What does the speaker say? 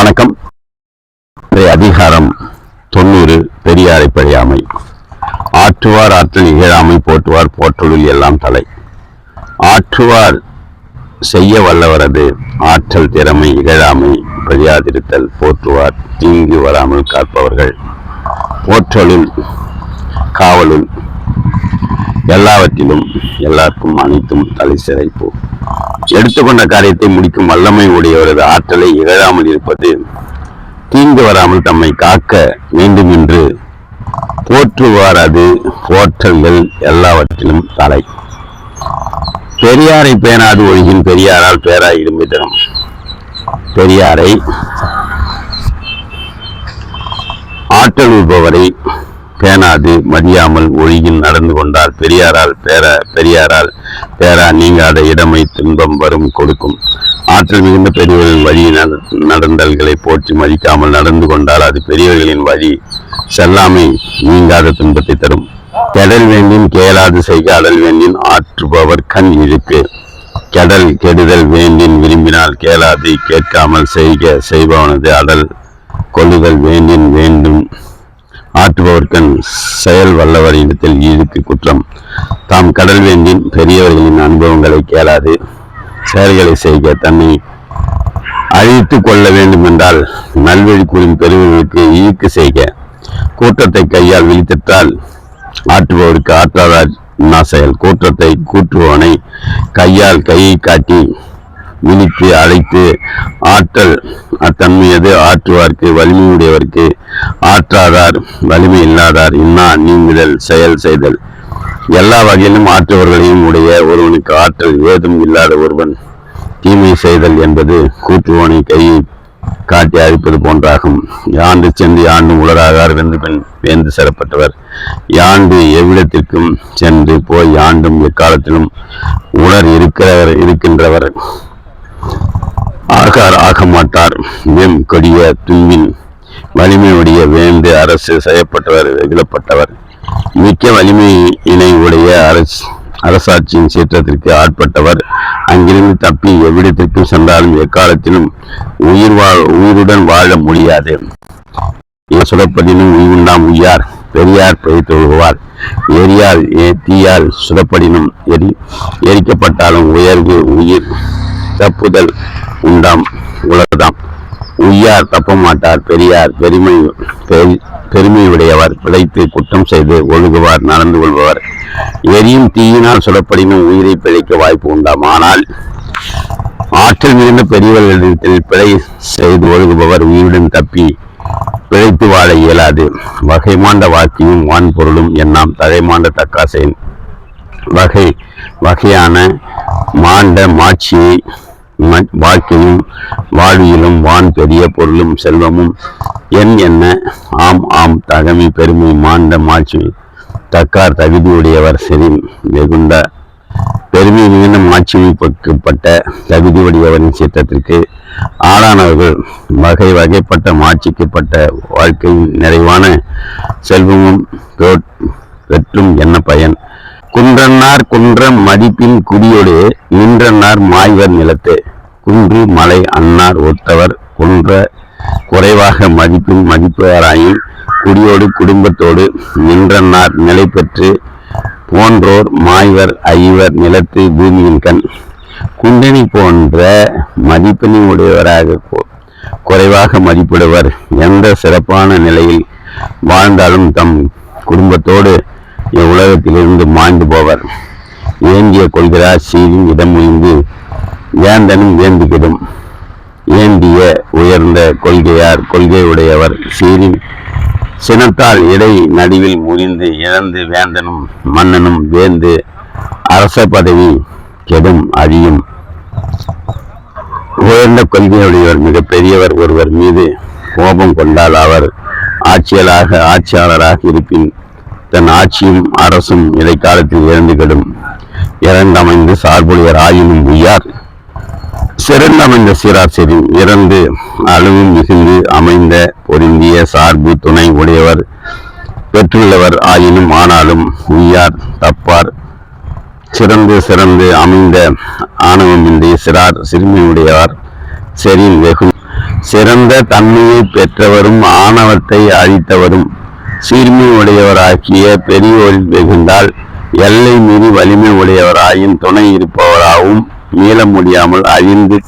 வணக்கம். அதிகாரம் தொண்ணூறு பெரியாரை பழியாமை ஆற்றுவார் ஆற்றல் இகழாமை போற்றுவார் போற்றலில் எல்லாம் தலை. ஆற்றுவார் செய்ய வல்லவரது ஆற்றல் திறமை இகழாமை பழியாதிருத்தல் போற்றுவார் தீங்கு வராமல் காப்பவர்கள். போற்றலுள் காவலுள் எல்லாவற்றிலும் எல்லாருக்கும் அனைத்தும் தலை சிறைப்பு. எடுத்துக்கொண்ட காரியத்தை முடிக்கும் வல்லமை உடையவரது ஆற்றலை இகழாமல் இருப்பது தீங்கு வராமல் தம்மை காக்க வேண்டும் என்று போற்றுவாரது போற்றங்கள் எல்லாவற்றிலும் தலை. பெரியாரை பேணாது ஒழுகின் பெரியாரால் பேராய் இரும்பை பெரியாரை ஆற்றல் உள்பவரை பேணாது மதியாமல் ஒழுகில் நடந்து கொண்டால் பெரியாரால் பேர பெரியாரால் பேரா நீங்காத இடமை துன்பம் வரும் கொடுக்கும். ஆற்றல் மிகுந்த பெரியவர்களின் வழி நட- நடந்தல்களை போற்றி மதிக்காமல் நடந்து கொண்டால் அது பெரியவர்களின் வழி. செல்லாமை நீங்காத துன்பத்தை தரும். கெடல் வேண்டின் கேளாது செய்க அடல் வேண்டின் ஆற்றுபவர் கண் இழுக்கு. கெடல் கெடுதல் வேண்டின் விரும்பினால் கேளாது கேட்காமல் செய்க செய்பவனது அடல். கொள்ளுதல் வேண்டின் வேண்டும். ஆற்றுபவர்கண் செயல் வல்லவரிடத்தில் ஈழுக்கு குற்றம். தாம் கடல் வேண்டின் பெரியவர்களின் அனுபவங்களை கேளாது செயல்களை செய்க தன்னை அழித்து கொள்ள வேண்டும் என்றால் நல்வழி கூறும் பெருமைகளுக்கு ஈர்க்கு செய்க. கூட்டத்தை கையால் விழித்திட்டால் ஆற்றுபவருக்கு ஆற்றாதார் செயல் கூற்றத்தை கூற்றுபவனை கையால் கையை காட்டி விழித்து அழைத்து ஆற்றல் அத்தன்மையது ஆற்றுவார்க்கு வலிமையுடையவர்க்கு ஆற்றாதார் வலிமை இல்லாதார் இன்னா நீங்குதல் செயல் செய்தல். எல்லா வகையிலும் ஆற்றுவர்களையும் உடைய ஒருவனுக்கு ஆற்றல் ஏதும் இல்லாத ஒருவன் தீமை செய்தல் என்பது கூற்றுவனை கையை காட்டி அழிப்பது போன்றாகும். யாண்டு சென்று யாண்டும் உலராகார் வெந்து பெண் வேந்து சிறப்பட்டவர் யாண்டு எவ்விடத்திற்கும் சென்று போய் யாண்டும் எக்காலத்திலும் உலர் இருக்கிறவர் இருக்கின்றவர். ஆகார் ஆக மாட்டார். வெம் கொடிய துன்பின் வலிமையுடைய வேந்து அரசு செய்யப்பட்டவர் வெகுளப்பட்டவர் மிக்க வலிமையினை உடைய அரசு அரசாட்சியின் சீற்றத்திற்கு ஆட்பட்டவர். அங்கிருந்து தப்பி எவ்விடத்திற்கும் சென்றாலும் எக்காலத்திலும் உயிர் வாழ் உயிருடன் வாழ முடியாது. இவர் சுடப்படினும் உய்வுண்டாம் உய்யார் பெரியார் பிழைத்து ஒழுகுவார் எரியால் ஏ- தீயால் சுடப்படினும் எரி எரிக்கப்பட்டாலும் உயர்வு உயிர். தப்புதல் உண்டாம் உலகதாம். உய்யார் தப்ப மாட்டார் பெரியார் பெருமை பெரி- பெருமையுடையவர். பிழைத்து குற்றம் செய்து ஒழுகுவார் நடந்து கொள்பவர். எரியும் தீயினால் சுடப்படினும் உயிரை பிழைக்க வாய்ப்பு உண்டாம். ஆனால் ஆற்றல் மிகுந்த பெரியவர்களிடத்தில் பிழை செய்து ஒழுகுபவர் உயிருடன் தப்பி பிழைத்து வாழ இயலாது. வகைமாண்ட வாழ்க்கையும் வான் பொருளும் எண்ணாம் தகைமாண்ட தக்காசேன் வகை வகையான மாண்ட மாட்சியை வாழ்க்கையும் வாழ்வியலும் வான் பெரிய பொருளும் செல்வமும் என் என்ன? ஆம் ஆம் தகமை பெருமை மாண்ட மாட்சி தக்கார் தகுதியுடையவர் செறின் வெகுண்ட பெருமை மிகுந்த மாட்சிமைப்பட்ட தகுதியுடையவரின் சித்தத்திற்கு ஆளானவர்கள் வகை வகைப்பட்ட மாட்சிக்கப்பட்ட வாழ்க்கையின் நிறைவான செல்வமும் பெற்- பெற்றும் என்ன பயன். குன்றன்னார் குன்ற மதிப்பின் குடியோடு நின்றன்னார் மாய்வர் நிலத்து. குன்று மலை அன்னார் ஒத்தவர் குன்ற குறைவாக மதிப்பின் மதிப்பவராயின் குடியோடு குடும்பத்தோடு நின்றன்னார் நிலை பெற்று போன்றோர் மாய்வர் ஐவர் நிலத்து பூமியின் கண். குண்டனி போன்ற மதிப்பினை உடையவராக குறைவாக மதிப்பிடுவர். எந்த சிறப்பான நிலையில் வாழ்ந்தாலும் தம் குடும்பத்தோடு இவ்வுலகத்திலிருந்து மாய்ந்து போவர். ஏந்திய கொள்கிறார் சீரின் இடம் உய்ந்து வேந்தனும் வேந்துகிடும். ஏந்திய உயர்ந்த கொள்கையார் கொள்கை உடையவர் சீரின் சினத்தால் இடை நடுவில் முறிந்து இழந்து வேந்தனும் மன்னனும் வேந்து அரச பதவி கெடும் அழியும். உயர்ந்த கொள்கையுடையவர் மிக பெரியவர் ஒருவர் மீது கோபம் கொண்டால் அவர் ஆட்சியலாக ஆட்சியாளராக இருப்பின் தன் ஆட்சியும் அரசும் இடைக்காலத்தில் இழந்து கெடும் இறந்தமைந்து சார்புடையர் ஆயினும் உய்யார். சிறந்தமைந்த சீரார் செறி இறந்து அளவும் மிகுந்து அமைந்த பொருந்திய சார்பு துணை உடையவர் பெற்றுள்ளவர் ஆயினும் ஆனாலும் உய்யார் தப்பார். சிறந்து சிறந்து அமைந்த ஆணவமின்றி சிறார் சிறுமியுடையவர் செறின் வெகு சிறந்த தன்மையை பெற்றவரும் ஆணவத்தை அழித்தவரும் சீர்மை உடையவராகிய பெரியோரில் வெகுண்டால் எல்லை மீறி வலிமை உடையவராயும் துணை இருப்பவராகவும் மீள முடியாமல் அழிந்து